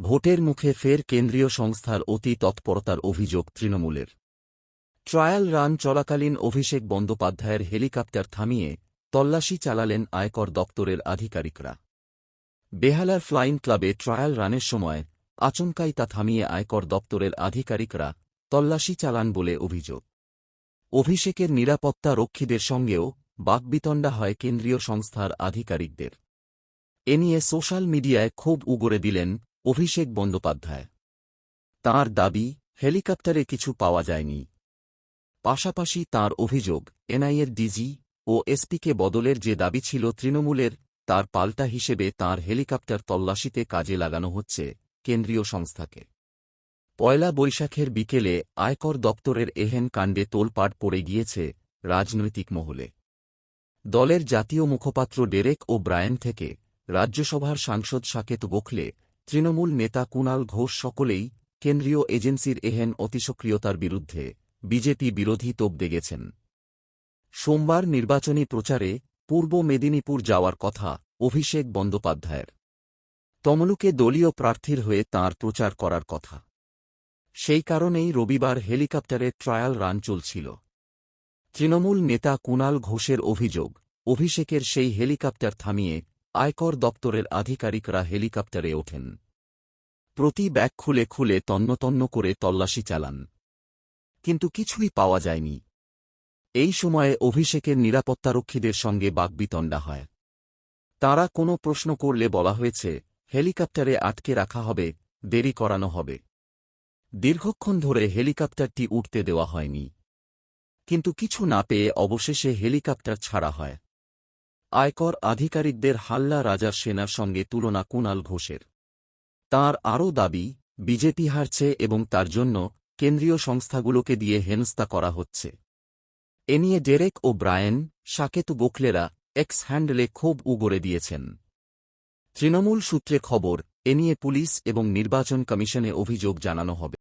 ভোটের মুখে ফের কেন্দ্রীয় সংস্থার অতি তৎপরতার অভিযোগ তৃণমূলের। ট্রায়াল রান চলাকালীন অভিষেক বন্দ্যোপাধ্যায়ের হেলিকপ্টার থামিয়ে তল্লাশি চালালেন আয়কর দপ্তরের আধিকারিকরা। বেহালার ফ্লাইং ক্লাবে ট্রায়াল রানের সময় আচমকাই তা থামিয়ে আয়কর দপ্তরের আধিকারিকরা তল্লাশি চালান বলে অভিযোগ। অভিষেকের নিরাপত্তা রক্ষীদের সঙ্গেও বাকবিতণ্ডা হয় কেন্দ্রীয় সংস্থার আধিকারিকদের। এ নিয়ে সোশ্যাল মিডিয়ায় ক্ষোভ উগরে দিলেন অভিষেক বন্দ্যোপাধ্যায়। তাঁর দাবি, হেলিকপ্টারে কিছু পাওয়া যায়নি। পাশাপাশি তার অভিযোগ, এনআইএর ডিজি ও এসপিকে বদলের যে দাবি ছিল তৃণমূলের, তার পাল্টা হিসেবে তার হেলিকপ্টার তল্লাশিতে কাজে লাগানো হচ্ছে কেন্দ্রীয় সংস্থাকে। পয়লা বৈশাখের বিকেলে আয়কর দপ্তরের এহেন কাণ্ডে তোলপাট পড়ে গিয়েছে রাজনৈতিক মহলে। দলের জাতীয় মুখপাত্র ডেরেক ও ব্রায়ান থেকে রাজ্যসভার সাংসদ সাকেত গোখলে তৃণমূল নেতা কুণাল ঘোষ সকলেই কেন্দ্রীয় এজেন্সির এহেন অতিসক্রিয়তার বিরুদ্ধে বিজেপি বিরোধী তোপ দেগেছেন। সোমবার নির্বাচনী প্রচারে পূর্ব মেদিনীপুর যাওয়ার কথা অভিষেক বন্দ্যোপাধ্যায়ের। তমলুকে দলীয় প্রার্থীর হয়ে তাঁর প্রচার করার কথা। সেই কারণেই রবিবার হেলিকপ্টারে ট্রায়াল রান চলছিল। তৃণমূল নেতা কুণাল ঘোষের অভিযোগ, অভিষেকের সেই হেলিকপ্টার থামিয়ে আয়কর দপ্তরের আধিকারিকরা হেলিকপ্টারে ওঠেন। প্রতি ব্যাগ খুলে খুলে তন্নতন্ন করে তল্লাশি চালান। কিন্তু কিছুই পাওয়া যায়নি। এই সময়ে অভিষেকের নিরাপত্তারক্ষীদের সঙ্গে বাকবিতণ্ডা হয়। তারা কোনো প্রশ্ন করলে বলা হয়েছে, হেলিকপ্টারে আটকে রাখা হবে, দেরি করানো হবে। দীর্ঘক্ষণ ধরে হেলিকপ্টারটি উঠতে দেওয়া হয়নি। কিন্তু কিছু না পেয়ে অবশেষে হেলিকপ্টার ছাড়া হয়। আয়কর আধিকারিকদের হাল্লা রাজার সেনার সঙ্গে তুলনা কুণাল ঘোষের। তার আরও দাবি, বিজেপি হারছে এবং তার জন্য কেন্দ্রীয় সংস্থাগুলোকে দিয়ে হেনস্তা করা হচ্ছে। এ নিয়ে ডেরেক ও ব্রায়েন সাকেত গোখলেরা এক্স হ্যান্ডেলে ক্ষোভ উগরে দিয়েছেন। তৃণমূল সূত্রে খবর, এ নিয়ে পুলিশ এবং নির্বাচন কমিশনে অভিযোগ জানানো হবে।